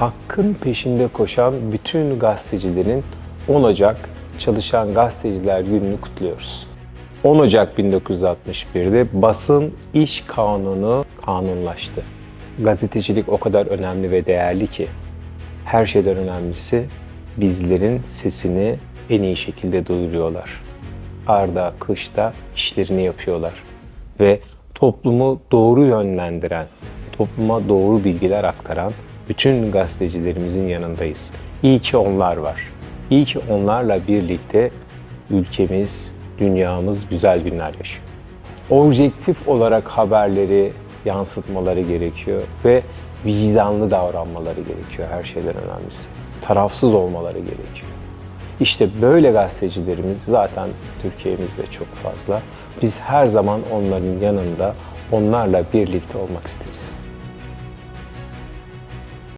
hakkın peşinde koşan bütün gazetecilerin 10 Ocak Çalışan Gazeteciler Günü'nü kutluyoruz. 10 Ocak 1961'de basın iş kanunu kanunlaştı. Gazetecilik o kadar önemli ve değerli ki her şeyden önemlisi bizlerin sesini en iyi şekilde duyuruyorlar. Arda, kışta işlerini yapıyorlar ve toplumu doğru yönlendiren, topluma doğru bilgiler aktaran bütün gazetecilerimizin yanındayız. İyi ki onlar var. İyi ki onlarla birlikte ülkemiz, dünyamız güzel günler yaşıyor. Objektif olarak haberleri yansıtmaları gerekiyor ve vicdanlı davranmaları gerekiyor her şeyden önemlisi. Tarafsız olmaları gerekiyor. İşte böyle gazetecilerimiz zaten Türkiye'mizde çok fazla. Biz her zaman onların yanında, onlarla birlikte olmak isteriz.